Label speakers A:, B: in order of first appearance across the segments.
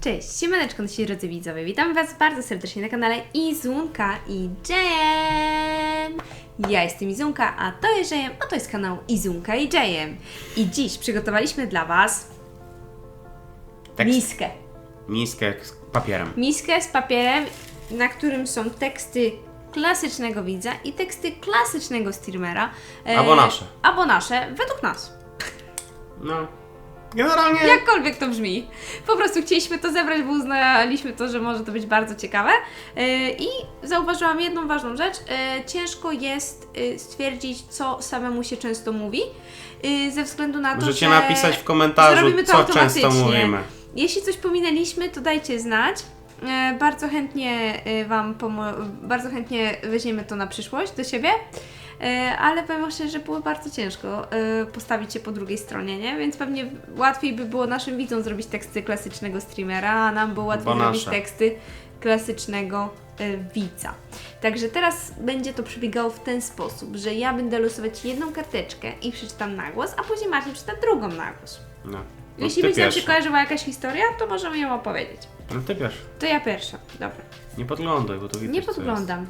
A: Cześć, siemaneczko nasi drodzy widzowie. Witam Was bardzo serdecznie na kanale Izunka i Jem. Ja jestem Izunka, a to jest Jem, a to jest kanał Izunka i Jem. I dziś przygotowaliśmy dla Was
B: Tekst.
A: miskę.
B: Miskę z papierem.
A: Miskę z papierem, na którym są teksty klasycznego widza i teksty klasycznego streamera. E,
B: Albo nasze.
A: Albo nasze, według nas.
B: No. Generalnie.
A: Jakkolwiek to brzmi. Po prostu chcieliśmy to zebrać, bo uznaliśmy to, że może to być bardzo ciekawe. Yy, I zauważyłam jedną ważną rzecz. Yy, Ciężko jest yy, stwierdzić, co samemu się często mówi, ze względu na to,
B: Możecie
A: że
B: napisać w komentarzu,
A: zrobimy to
B: co
A: automatycznie.
B: często mówimy.
A: Jeśli coś pominęliśmy, to dajcie znać. E, Bardzo chętnie e, Wam bardzo chętnie weźmiemy to na przyszłość do siebie. E, Ale powiem szczerze, że było bardzo ciężko e, postawić się po drugiej stronie, nie? Więc pewnie łatwiej by było naszym widzom zrobić teksty klasycznego streamera, a nam było łatwiej
B: Bo
A: zrobić
B: nasze.
A: teksty klasycznego e, widza. Także teraz będzie to przebiegało w ten sposób, że ja będę losować jedną karteczkę i przeczytam na głos, a później Marcin przeczyta drugą na głos.
B: No. No,
A: Jeśli
B: ty
A: będzie nam się
B: pierwsza.
A: kojarzyła jakaś historia, to możemy ją opowiedzieć.
B: No ty.
A: To ja pierwsza, dobra.
B: Nie podglądaj, bo to widzisz,
A: Nie
B: co jest.
A: podglądam.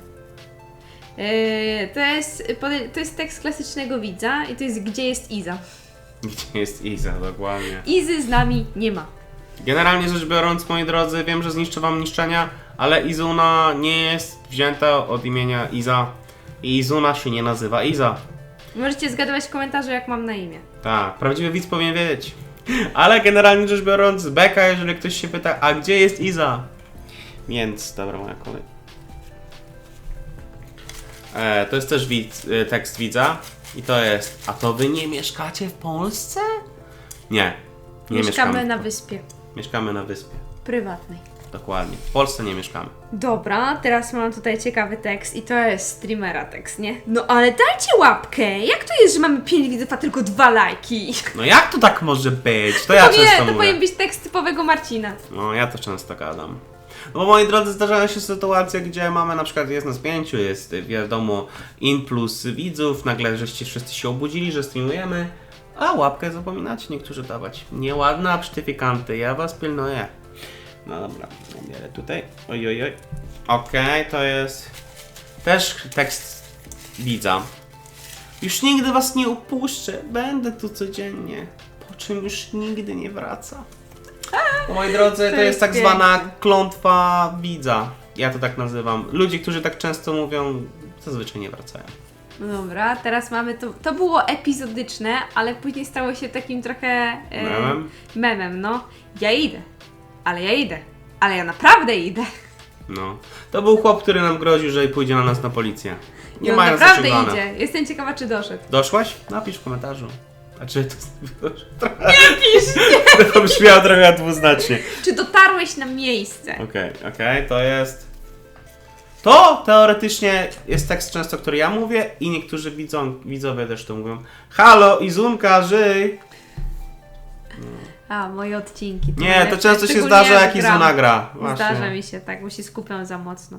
A: Yy, to, jest, to jest tekst klasycznego widza i to jest Gdzie jest Iza?
B: Gdzie jest Iza, dokładnie.
A: Izy z nami nie ma.
B: Generalnie rzecz biorąc, moi drodzy, wiem, że zniszczę wam niszczenia, ale Izuna nie jest wzięta od imienia Iza. I Izuna się nie nazywa Iza.
A: Możecie zgadywać w komentarzu, jak mam na imię.
B: Tak, prawdziwy widz powinien wiedzieć. Ale generalnie rzecz biorąc, beka, jeżeli ktoś się pyta, a gdzie jest Iza? Więc, dobra, moja kolej. E, to jest też widz, e, tekst widza. I to jest, a to wy nie mieszkacie w Polsce? Nie, nie
A: Mieszkamy
B: mieszkamy.
A: na wyspie
B: Mieszkamy na wyspie,
A: prywatnej.
B: dokładnie. W Polsce nie mieszkamy.
A: Dobra, teraz mam tutaj ciekawy tekst i to jest streamera tekst, nie? No ale dajcie łapkę! Jak to jest, że mamy 5 widzów, a tylko dwa lajki?
B: No jak to tak może być? To ja
A: to
B: często
A: nie, to
B: mówię.
A: powinien być tekst typowego Marcina.
B: No, ja to często gadam. No moi drodzy, zdarzają się sytuacje, gdzie mamy na przykład, jest nas pięciu, jest wiadomo in plus widzów, nagle żeście wszyscy się obudzili, że streamujemy, a łapkę zapominacie niektórzy dawać. Nieładne absztyfikanty, ja was pilnuję. No dobra, bierę tutaj. Oj, oj, oj. Okej, to jest też tekst widza. Już nigdy was nie upuszczę, będę tu codziennie, po czym już nigdy nie wraca. No, moi drodzy, to, jest tak zwana klątwa widza. Ja to tak nazywam. Ludzie, którzy tak często mówią, zazwyczaj nie wracają.
A: No Dobra, teraz mamy to. To było epizodyczne, ale później stało się takim trochę. e,
B: Memem?
A: Memem, no. Ja idę. Ale ja idę. Ale ja naprawdę idę.
B: No. To był chłop, który nam groził, że pójdzie na nas na policję.
A: I
B: Nie
A: on
B: mając
A: naprawdę
B: zaciągane.
A: idzie. Jestem ciekawa, czy doszedł.
B: Doszłaś? Napisz w komentarzu. A czy to pisz! To brzmiało trochę dwuznacznie.
A: Czy dotarłeś na miejsce?
B: Okej, okej, to jest. To teoretycznie jest tekst często, który ja mówię i niektórzy widzą, widzowie też to mówią. Halo, Izunka, żyj!
A: A, moje odcinki.
B: Nie, to często się
A: Szczególnie
B: zdarza,
A: jak gram.
B: Izuna gra.
A: Zdarza mi się tak, bo się skupiam za mocno.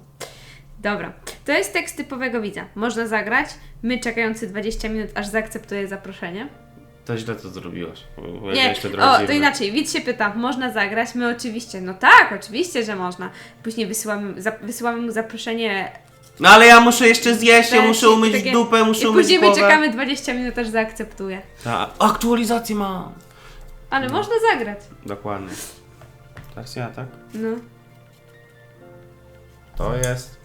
A: Dobra, to jest tekst typowego widza. Można zagrać. My czekający 20 minut, aż zaakceptuję zaproszenie.
B: To źle to zrobiłaś. bo
A: Nie, o, to inaczej. Widz się pyta, można zagrać? My oczywiście, no tak, oczywiście, że można. Później wysyłamy, za, wysyłamy mu zaproszenie.
B: No ale ja muszę jeszcze zjeść, ja muszę umyć
A: takie-
B: dupę, muszę
A: I
B: umyć
A: później my
B: głowę.
A: czekamy 20 minut, aż zaakceptuje.
B: Tak, aktualizację mam.
A: Ale można zagrać.
B: Dokładnie. Tak, ja, tak?
A: No.
B: To jest.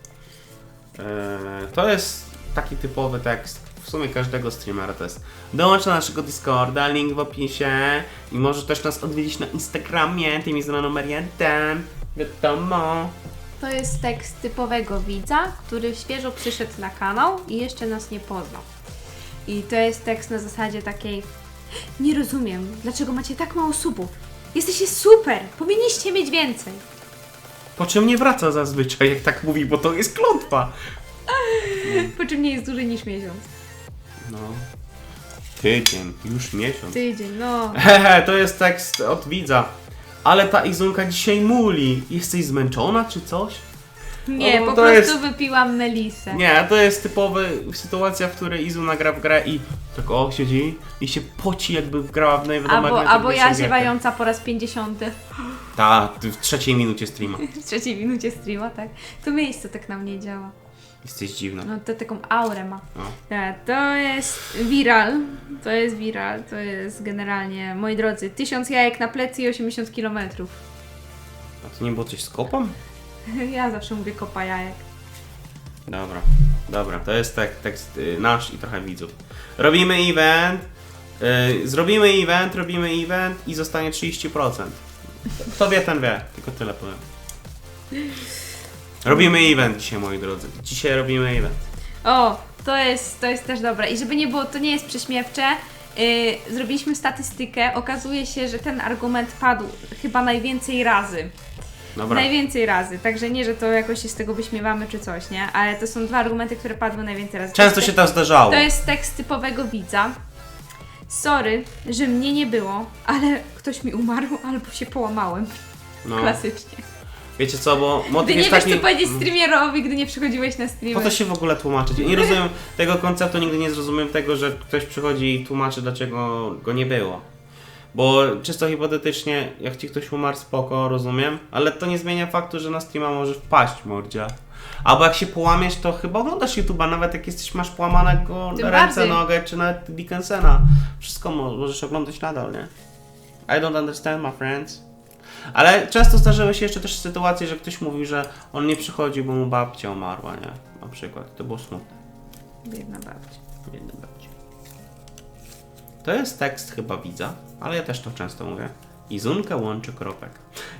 B: e, to jest taki typowy tekst. W sumie każdego streamera to jest. Dołącz do naszego Discorda, link w opisie. I możesz też nas odwiedzić na Instagramie, tym jest na numer jeden. Wiadomo.
A: To jest tekst typowego widza, który świeżo przyszedł na kanał i jeszcze nas nie poznał. I to jest tekst na zasadzie takiej Nie rozumiem, dlaczego macie tak mało subów. Jesteście super! Powinniście mieć więcej.
B: Po czym nie wraca zazwyczaj, jak tak mówi, bo to jest klątwa.
A: Po czym nie jest dłużej niż miesiąc.
B: No. Tydzień, już miesiąc.
A: Tydzień, no.
B: Hehe, to jest tekst od widza. Ale ta Izunka dzisiaj muli. Jesteś zmęczona czy coś?
A: Nie,
B: No,
A: po
B: to
A: prostu
B: jest-
A: wypiłam melisę.
B: Nie, to jest typowy sytuacja, w której Izu nagra w grę i tak o, siedzi i się poci jakby grała w najwiadomego
A: Albo, albo ja ziewająca po raz 50.
B: Ta, ty w trzeciej minucie streama.
A: W trzeciej minucie streama, tak? To miejsce tak na mnie działa.
B: Jesteś dziwna.
A: No to taką aurę ma.
B: No.
A: Tak, to jest viral. To jest viral. To jest generalnie, moi drodzy, 1000 jajek na plecy i 80 km.
B: A to nie było coś z kopą?
A: Ja zawsze mówię kopa jajek.
B: Dobra, dobra, to jest tek, tekst y, nasz i trochę widzów. Robimy event, y, zrobimy event, robimy event i zostanie 30%. Kto wie, ten wie, tylko tyle powiem. Robimy event dzisiaj, moi drodzy. Dzisiaj robimy event.
A: O, to jest, to jest też dobre. I żeby nie było, to nie jest prześmiewcze. Yy, zrobiliśmy statystykę. Okazuje się, że ten argument padł chyba najwięcej razy.
B: Dobra,
A: Najwięcej razy. Także nie, że to jakoś się z tego wyśmiewamy czy coś, nie? Ale to są dwa argumenty, które padły najwięcej razy.
B: często
A: To
B: się to zdarzało.
A: To jest tekst typowego widza. Sorry, że mnie nie było, ale ktoś mi umarł albo się połamałem.
B: No,
A: Klasycznie.
B: Wiecie co, bo
A: Ty
B: motyw
A: nie
B: jest
A: wiesz,
B: taki...
A: co powiedzieć streamerowi, gdy nie przychodziłeś na streamy.
B: Po to się w ogóle tłumaczyć. Ja nie rozumiem tego konceptu, nigdy nie zrozumiem tego, że ktoś przychodzi i tłumaczy, dlaczego go nie było. Bo czysto hipotetycznie, jak ci ktoś umarł, spoko, rozumiem, ale to nie zmienia faktu, że na streama może wpaść mordzia. Albo jak się połamiesz, to chyba oglądasz YouTube'a, nawet jak jesteś, masz połamanego
A: Tym
B: ręce,
A: bardziej.
B: nogę, czy nawet Dickensena. Wszystko mo- możesz oglądać nadal, nie? I don't understand, my friends. Ale często zdarzyły się jeszcze też sytuacje, że ktoś mówił, że on nie przychodził, bo mu babcia umarła, nie? Na przykład. To było smutne.
A: Biedna babcia.
B: Jedna babcia. To jest tekst chyba widza, ale ja też to często mówię. Izunka łączy kropek.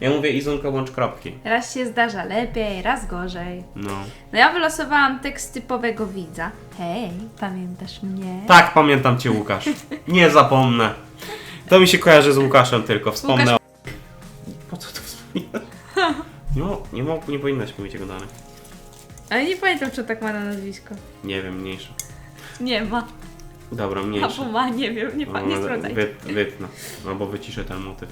B: Ja mówię Izunka łącz kropki.
A: Raz się zdarza lepiej, raz gorzej.
B: No.
A: No ja wylosowałam tekst typowego widza. Hej, pamiętasz mnie?
B: Tak, pamiętam cię Łukasz. Nie zapomnę. To mi się kojarzy z Łukaszem tylko, wspomnę. o- nie, nie powinnaś mówić jego danych.
A: Ale nie pamiętam, czy tak ma na nazwisko.
B: Nie wiem, mniejsze.
A: Nie ma.
B: Dobra, mniejsze.
A: Albo ma, nie wiem, nie, pa, nie
B: No,
A: sprawdzaj.
B: Wy, wytnę, albo wyciszę ten motyw.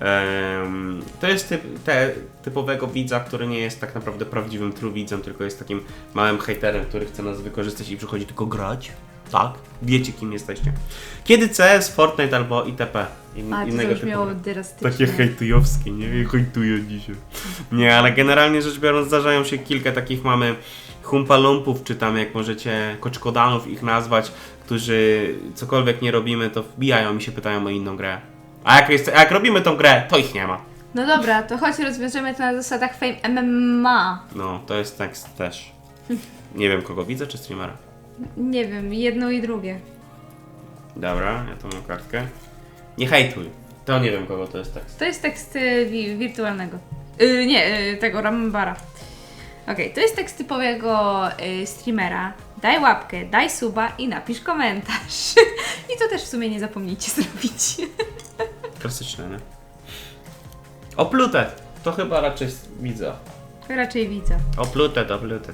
B: Em, to jest typ, te, typowego widza, który nie jest tak naprawdę prawdziwym true widzem, tylko jest takim małym hejterem, który chce nas wykorzystać i przychodzi tylko grać. Tak, wiecie kim jesteście. Kiedy CS, Fortnite albo ITP. In,
A: A, to
B: innego
A: zabrzmiało
B: typu.
A: drastycznie.
B: Takie hejtujowskie, nie? Hejtuję dzisiaj. Nie, ale generalnie rzecz biorąc zdarzają się kilka takich mamy humpalumpów, czy tam jak możecie koczkodanów ich nazwać, którzy cokolwiek nie robimy, to wbijają i się pytają o inną grę. A jak, jest, a jak robimy tą grę, to ich nie ma.
A: No dobra, to chodź rozwiążemy to na zasadach Fame MMA.
B: No, to jest tekst też. Nie wiem kogo widzę, czy streamera.
A: Nie wiem, jedno i drugie.
B: Dobra, ja tą mam kartkę. Nie hejtuj. To nie wiem kogo to jest tekst.
A: To jest tekst y, wi- wirtualnego. Y, nie, y, tego Rambara. Okej, to jest tekst typowego y, streamera. Daj łapkę, daj suba i napisz komentarz. I to też w sumie nie zapomnijcie zrobić.
B: Klasyczne, nie? Oplute. To chyba raczej widzę.
A: Raczej widzę.
B: Oplute, oplute.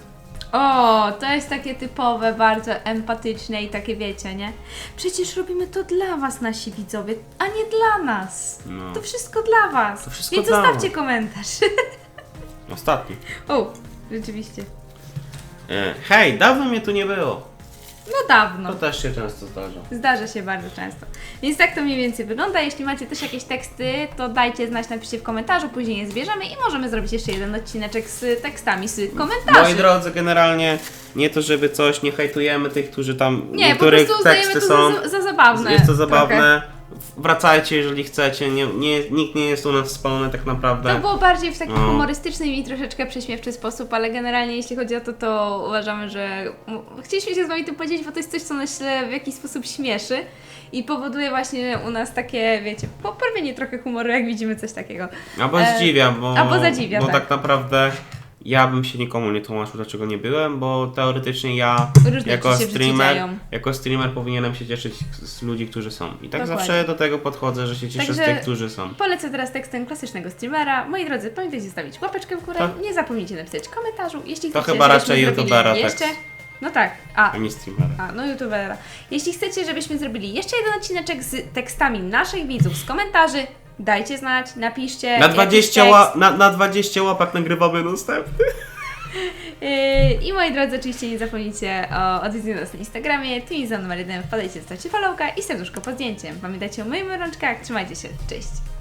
A: O, to jest takie typowe, bardzo empatyczne i takie wiecie, nie? Przecież robimy to dla was, nasi widzowie, a nie dla nas.
B: No.
A: To wszystko dla was.
B: To wszystko
A: Więc
B: dla
A: zostawcie komentarz.
B: Ostatni.
A: o, rzeczywiście.
B: E, hej, dawno mnie tu nie było.
A: No dawno.
B: To też się często zdarza.
A: Zdarza się bardzo często. Więc tak to mniej więcej wygląda. Jeśli macie też jakieś teksty, to dajcie znać, napiszcie w komentarzu, później je zbierzemy i możemy zrobić jeszcze jeden odcineczek z tekstami, z komentarzy.
B: Moi drodzy, generalnie nie to, żeby coś, nie hejtujemy tych, którzy tam
A: Nie, po
B: niektórych
A: prostu uznajemy
B: teksty
A: to
B: są.
A: za, za zabawne.
B: Jest to zabawne.
A: trochę.
B: Wracajcie, jeżeli chcecie. Nie, nie, nikt nie jest u nas spalony tak naprawdę.
A: To było bardziej w taki
B: No.
A: humorystyczny i troszeczkę prześmiewczy sposób, ale generalnie jeśli chodzi o to, to uważamy, że chcieliśmy się z Wami tym podzielić, bo to jest coś, co nas w jakiś sposób śmieszy i powoduje właśnie u nas takie, wiecie, poprawienie trochę humoru, jak widzimy coś takiego.
B: Albo
A: E,
B: zdziwia, bo,
A: albo zadziwia,
B: bo
A: tak.
B: tak naprawdę ja bym się nikomu nie tłumaczył, dlaczego nie byłem, bo teoretycznie ja
A: Różne
B: jako
A: rzeczy się w życiu
B: streamer,
A: dzieją.
B: jako streamer powinienem się cieszyć z, z ludzi, którzy są. I tak
A: Dokładnie.
B: zawsze do tego podchodzę, że się cieszę z
A: Także-
B: tych, którzy są.
A: Polecę teraz tekstem klasycznego streamera. Moi drodzy, pamiętajcie zostawić łapeczkę w górę,
B: Tak.
A: nie zapomnijcie napisać komentarzu, jeśli
B: To
A: chcecie,
B: chyba
A: żebyśmy
B: raczej
A: zrobili
B: youtubera
A: jeszcze... No tak, a,
B: A nie streamera.
A: A, no youtubera. Jeśli chcecie, żebyśmy zrobili jeszcze jeden odcineczek z tekstami naszych widzów z komentarzy, dajcie znać, napiszcie.
B: Na
A: jakiś
B: 20,
A: tekst.
B: ła, na, na 20 łapek nagrywamy następny.
A: Yy, I moi drodzy, oczywiście nie zapomnijcie o odwiedzeniu nas na Instagramie, Twinza numer jeden, wpadajcie, zostawcie followka i serduszko pod zdjęciem. Pamiętajcie o moich rączkach, trzymajcie się, cześć!